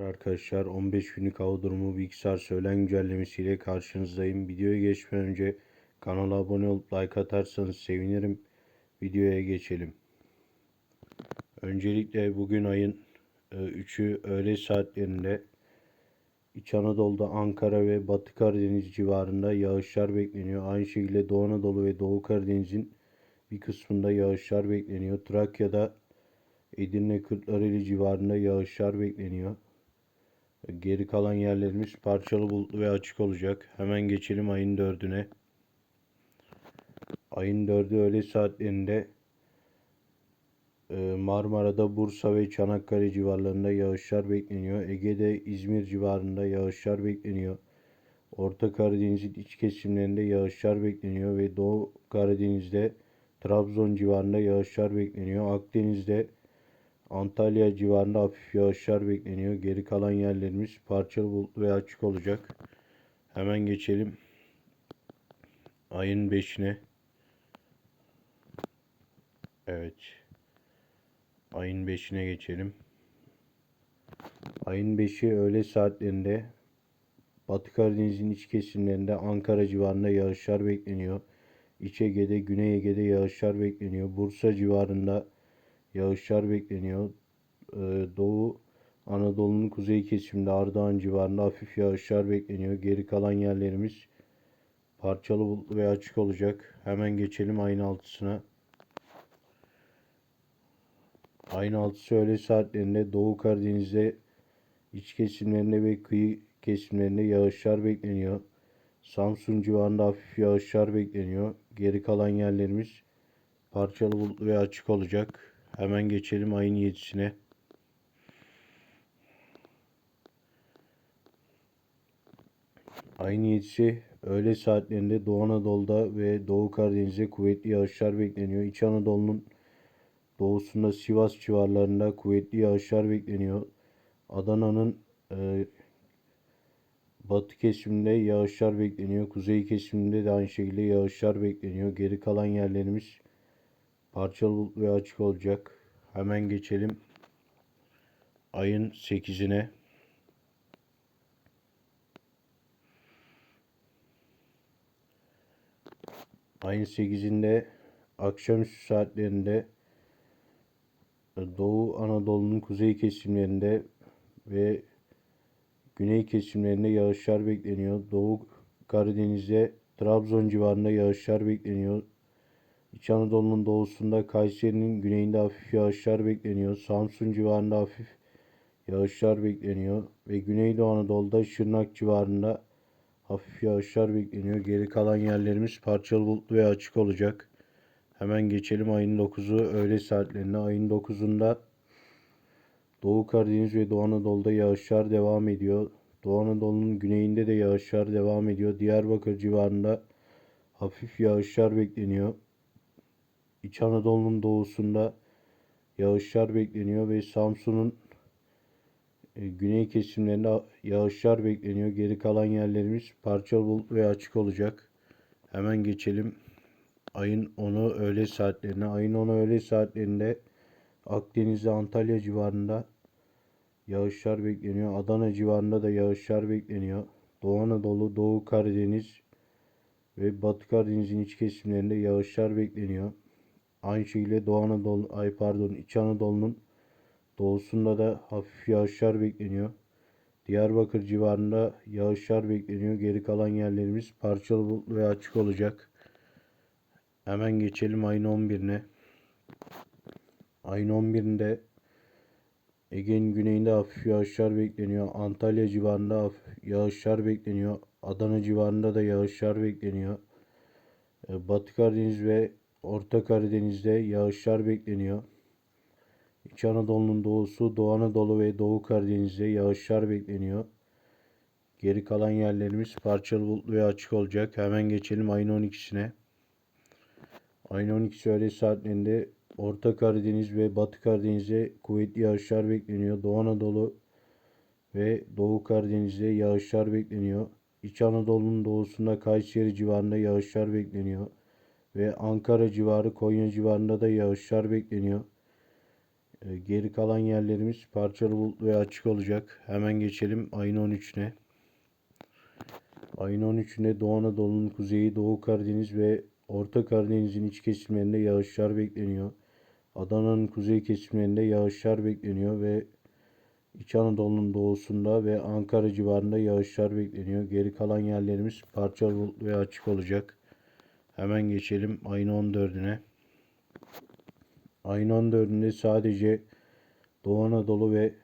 Arkadaşlar 15 günlük hava durumu bilgisayar söylen güncellemesiyle karşınızdayım. Videoya geçmeden önce kanala abone olup like atarsanız sevinirim. Videoya geçelim. Öncelikle bugün ayın 3'ü öğle saatlerinde İç Anadolu'da Ankara ve Batı Karadeniz civarında yağışlar bekleniyor. Aynı şekilde Doğu Anadolu ve Doğu Karadeniz'in bir kısmında yağışlar bekleniyor. Trakya'da Edirne Kırklareli civarında yağışlar bekleniyor. Geri kalan yerlerimiz parçalı bulutlu ve açık olacak. Hemen geçelim ayın dördüne. Ayın dördü öğle saatlerinde e, Marmara'da Bursa ve Çanakkale civarlarında yağışlar bekleniyor. Ege'de İzmir civarında yağışlar bekleniyor. Orta Karadeniz'in iç kesimlerinde yağışlar bekleniyor ve Doğu Karadeniz'de Trabzon civarında yağışlar bekleniyor. Akdeniz'de Antalya civarında hafif yağışlar bekleniyor. Geri kalan yerlerimiz parçalı bulutlu ve açık olacak. Hemen geçelim ayın 5'ine. Evet. Ayın 5'ine geçelim. Ayın 5'i öğle saatlerinde Batı Karadeniz'in iç kesimlerinde Ankara civarında yağışlar bekleniyor. İç Ege'de, Güney Ege'de yağışlar bekleniyor. Bursa civarında yağışlar bekleniyor. Ee, Doğu Anadolu'nun kuzey kesiminde Ardahan civarında hafif yağışlar bekleniyor. Geri kalan yerlerimiz parçalı bulutlu ve açık olacak. Hemen geçelim ayın altısına. Ayın altısı öğle saatlerinde Doğu Karadeniz'de iç kesimlerinde ve kıyı kesimlerinde yağışlar bekleniyor. Samsun civarında hafif yağışlar bekleniyor. Geri kalan yerlerimiz parçalı bulutlu ve açık olacak. Hemen geçelim ayın 7'sine. Ayın 7'si öğle saatlerinde Doğu Anadolu'da ve Doğu Karadeniz'de kuvvetli yağışlar bekleniyor. İç Anadolu'nun doğusunda Sivas civarlarında kuvvetli yağışlar bekleniyor. Adana'nın e, batı kesiminde yağışlar bekleniyor. Kuzey kesiminde de aynı şekilde yağışlar bekleniyor. Geri kalan yerlerimiz parçalı bulutlu ve açık olacak. Hemen geçelim ayın 8'ine. Ayın 8'inde akşamüstü saatlerinde Doğu Anadolu'nun kuzey kesimlerinde ve güney kesimlerinde yağışlar bekleniyor. Doğu Karadeniz'de Trabzon civarında yağışlar bekleniyor. İç Anadolu'nun doğusunda Kayseri'nin güneyinde hafif yağışlar bekleniyor. Samsun civarında hafif yağışlar bekleniyor. Ve Güneydoğu Anadolu'da Şırnak civarında hafif yağışlar bekleniyor. Geri kalan yerlerimiz parçalı bulutlu ve açık olacak. Hemen geçelim ayın 9'u öğle saatlerine. Ayın 9'unda Doğu Karadeniz ve Doğu Anadolu'da yağışlar devam ediyor. Doğu Anadolu'nun güneyinde de yağışlar devam ediyor. Diyarbakır civarında hafif yağışlar bekleniyor. İç Anadolu'nun doğusunda yağışlar bekleniyor ve Samsun'un e, güney kesimlerinde yağışlar bekleniyor. Geri kalan yerlerimiz parçalı bulut ve açık olacak. Hemen geçelim ayın 10'u öğle saatlerine. Ayın 10'u öğle saatlerinde Akdeniz'de Antalya civarında yağışlar bekleniyor. Adana civarında da yağışlar bekleniyor. Doğu Anadolu, Doğu Karadeniz ve Batı Karadeniz'in iç kesimlerinde yağışlar bekleniyor. Aynı şekilde Doğu Anadolu, ay pardon İç Anadolu'nun doğusunda da hafif yağışlar bekleniyor. Diyarbakır civarında yağışlar bekleniyor. Geri kalan yerlerimiz parçalı bulutlu ve açık olacak. Hemen geçelim ayın 11'ine. Ayın 11'inde Ege'nin güneyinde hafif yağışlar bekleniyor. Antalya civarında hafif yağışlar bekleniyor. Adana civarında da yağışlar bekleniyor. Ee, Batı Karadeniz ve Orta Karadeniz'de yağışlar bekleniyor. İç Anadolu'nun doğusu, Doğu Anadolu ve Doğu Karadeniz'de yağışlar bekleniyor. Geri kalan yerlerimiz parçalı bulutlu ve açık olacak. Hemen geçelim ayın 12'sine. Ayın 12 öğle saatlerinde Orta Karadeniz ve Batı Karadeniz'de kuvvetli yağışlar bekleniyor. Doğu Anadolu ve Doğu Karadeniz'de yağışlar bekleniyor. İç Anadolu'nun doğusunda Kayseri civarında yağışlar bekleniyor. Ve Ankara civarı, Konya civarında da yağışlar bekleniyor. E, Geri kalan yerlerimiz parçalı bulutlu ve açık olacak. Hemen geçelim ayın 13'üne. Ayın 13'ünde Doğu Anadolu'nun kuzeyi, Doğu Karadeniz ve Orta Karadeniz'in iç kesimlerinde yağışlar bekleniyor. Adana'nın kuzey kesimlerinde yağışlar bekleniyor ve İç Anadolu'nun doğusunda ve Ankara civarında yağışlar bekleniyor. Geri kalan yerlerimiz parçalı bulutlu ve açık olacak. Hemen geçelim ayın 14'üne. Ayın 14'ünde sadece Doğu Anadolu ve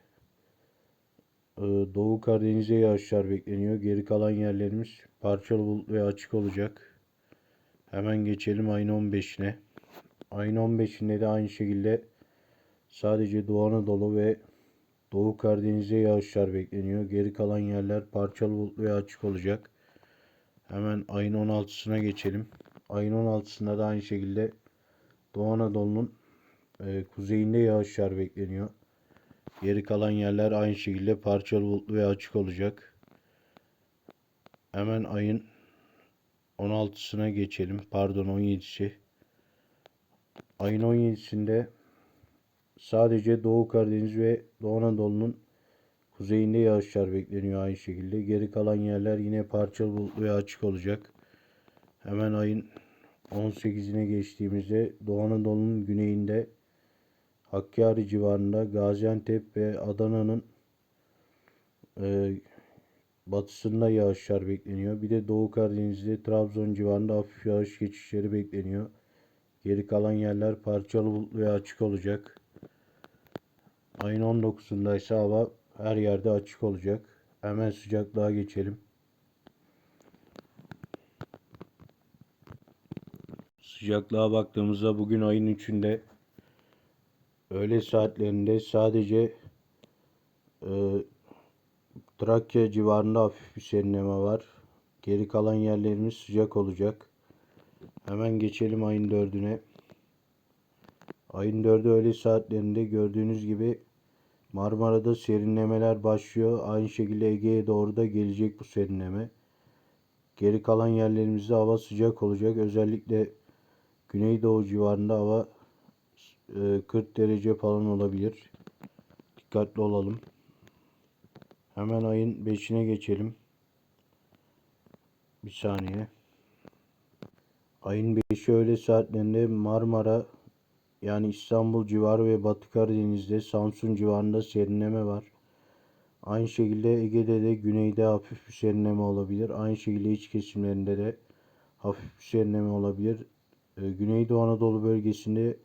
e, Doğu Karadeniz'e yağışlar bekleniyor. Geri kalan yerlerimiz parçalı bulut ve açık olacak. Hemen geçelim ayın 15'ine. Ayın 15'inde de aynı şekilde sadece Doğu Anadolu ve Doğu Karadeniz'e yağışlar bekleniyor. Geri kalan yerler parçalı bulut ve açık olacak. Hemen ayın 16'sına geçelim. Ayın 16'sında da aynı şekilde Doğu Anadolu'nun e, kuzeyinde yağışlar bekleniyor. Geri kalan yerler aynı şekilde parçalı bulutlu ve açık olacak. Hemen ayın 16'sına geçelim. Pardon 17'si. Ayın 17'sinde sadece Doğu Karadeniz ve Doğu Anadolu'nun kuzeyinde yağışlar bekleniyor aynı şekilde. Geri kalan yerler yine parçalı bulutlu ve açık olacak. Hemen ayın 18'ine geçtiğimizde Doğu Anadolu'nun güneyinde Hakkari civarında Gaziantep ve Adana'nın e, batısında yağışlar bekleniyor. Bir de Doğu Karadeniz'de Trabzon civarında hafif yağış geçişleri bekleniyor. Geri kalan yerler parçalı bulutlu ve açık olacak. Ayın 19'unda ise hava her yerde açık olacak. Hemen sıcaklığa geçelim. Sıcaklığa baktığımızda bugün ayın 3'ünde öğle saatlerinde sadece e, Trakya civarında hafif bir serinleme var. Geri kalan yerlerimiz sıcak olacak. Hemen geçelim ayın 4'üne. Ayın 4'ü öğle saatlerinde gördüğünüz gibi Marmara'da serinlemeler başlıyor. Aynı şekilde Ege'ye doğru da gelecek bu serinleme. Geri kalan yerlerimizde hava sıcak olacak. Özellikle Güneydoğu civarında hava e, 40 derece falan olabilir. Dikkatli olalım. Hemen ayın 5'ine geçelim. Bir saniye. Ayın 5'i öğle saatlerinde Marmara yani İstanbul civarı ve Batı Karadeniz'de Samsun civarında serinleme var. Aynı şekilde Ege'de de güneyde hafif bir serinleme olabilir. Aynı şekilde iç kesimlerinde de hafif bir serinleme olabilir. Ee, Güneydoğu Anadolu bölgesinde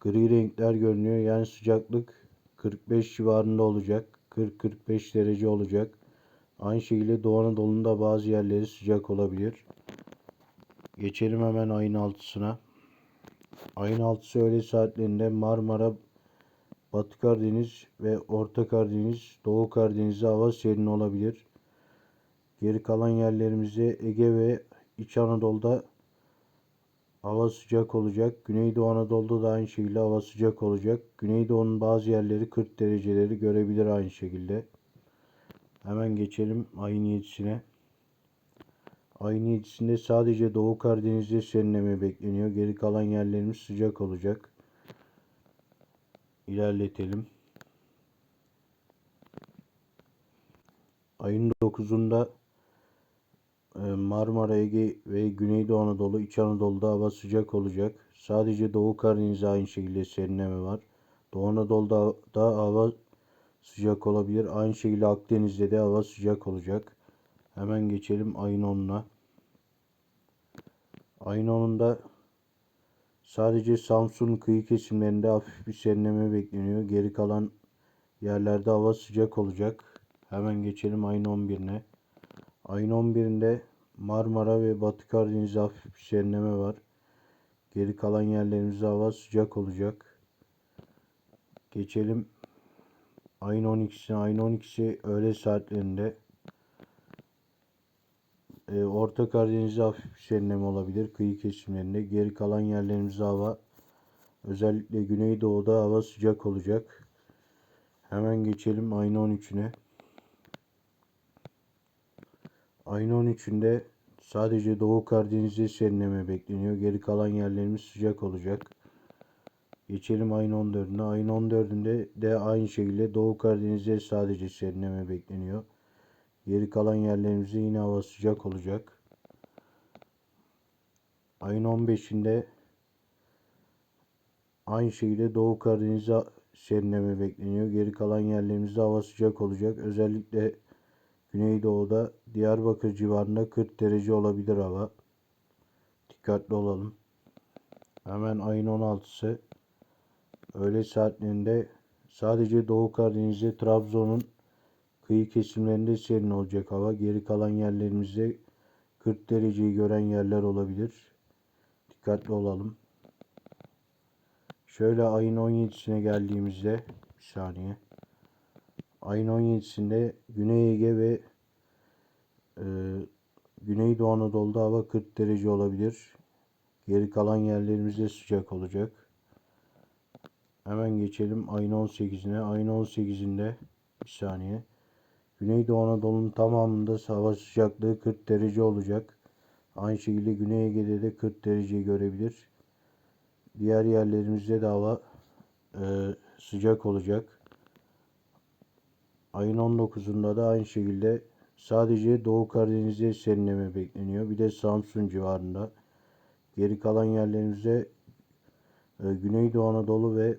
gri renkler görünüyor. Yani sıcaklık 45 civarında olacak. 40-45 derece olacak. Aynı şekilde Doğu Anadolu'nun bazı yerleri sıcak olabilir. Geçelim hemen ayın 6'sına. Ayın 6'sı öğle saatlerinde Marmara, Batı Karadeniz ve Orta Karadeniz, Doğu Karadeniz'de hava serin olabilir. Geri kalan yerlerimizde Ege ve İç Anadolu'da hava sıcak olacak. Güneydoğu Anadolu'da da aynı şekilde hava sıcak olacak. Güneydoğu'nun bazı yerleri 40 dereceleri görebilir aynı şekilde. Hemen geçelim ayın 7'sine. Ayın 7'sinde sadece Doğu Karadeniz'de serinleme bekleniyor. Geri kalan yerlerimiz sıcak olacak. İlerletelim. Ayın 9'unda e, Marmara, Ege ve Güneydoğu Anadolu, İç Anadolu'da hava sıcak olacak. Sadece Doğu Karadeniz'de aynı şekilde serinleme var. Doğu Anadolu'da da hava sıcak olabilir. Aynı şekilde Akdeniz'de de hava sıcak olacak. Hemen geçelim ayın 10'una. Ayın 10'unda sadece Samsun kıyı kesimlerinde hafif bir serinleme bekleniyor. Geri kalan yerlerde hava sıcak olacak. Hemen geçelim ayın 11'ine. Ayın 11'inde Marmara ve Batı Karadeniz'de hafif bir serinleme var. Geri kalan yerlerimizde hava sıcak olacak. Geçelim ayın 12'sine. Ayın 12'si öğle saatlerinde e, Orta Karadeniz'de hafif bir serinleme olabilir kıyı kesimlerinde. Geri kalan yerlerimizde hava özellikle Güneydoğu'da hava sıcak olacak. Hemen geçelim ayın 13'üne. Ayın 13'ünde sadece Doğu Karadeniz'de serinleme bekleniyor. Geri kalan yerlerimiz sıcak olacak. Geçelim ayın 14'üne. Ayın 14'ünde de aynı şekilde Doğu Karadeniz'de sadece serinleme bekleniyor. Geri kalan yerlerimizde yine hava sıcak olacak. Ayın 15'inde aynı şekilde Doğu Karadeniz'de serinleme bekleniyor. Geri kalan yerlerimizde hava sıcak olacak. Özellikle Güneydoğu'da Diyarbakır civarında 40 derece olabilir hava. Dikkatli olalım. Hemen ayın 16'sı öğle saatlerinde sadece Doğu Karadeniz'de Trabzon'un kıyı kesimlerinde serin olacak hava. Geri kalan yerlerimizde 40 dereceyi gören yerler olabilir. Dikkatli olalım. Şöyle ayın 17'sine geldiğimizde bir saniye. Ayın 17'sinde Güney Ege ve e, Güneydoğu Anadolu'da hava 40 derece olabilir. Geri kalan yerlerimizde sıcak olacak. Hemen geçelim ayın 18'ine. Ayın 18'inde bir saniye. Güneydoğu Anadolu'nun tamamında hava sıcaklığı 40 derece olacak. Aynı şekilde Güney Ege'de de 40 dereceyi görebilir. Diğer yerlerimizde de hava e, sıcak olacak. Ayın 19'unda da aynı şekilde sadece Doğu Karadeniz'de serinleme bekleniyor. Bir de Samsun civarında. Geri kalan yerlerimizde e, Güneydoğu Anadolu ve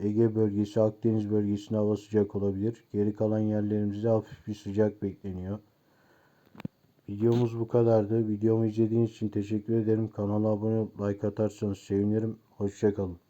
Ege bölgesi, Akdeniz bölgesinde hava sıcak olabilir. Geri kalan yerlerimizde hafif bir sıcak bekleniyor. Videomuz bu kadardı. Videomu izlediğiniz için teşekkür ederim. Kanala abone olup like atarsanız sevinirim. Hoşçakalın.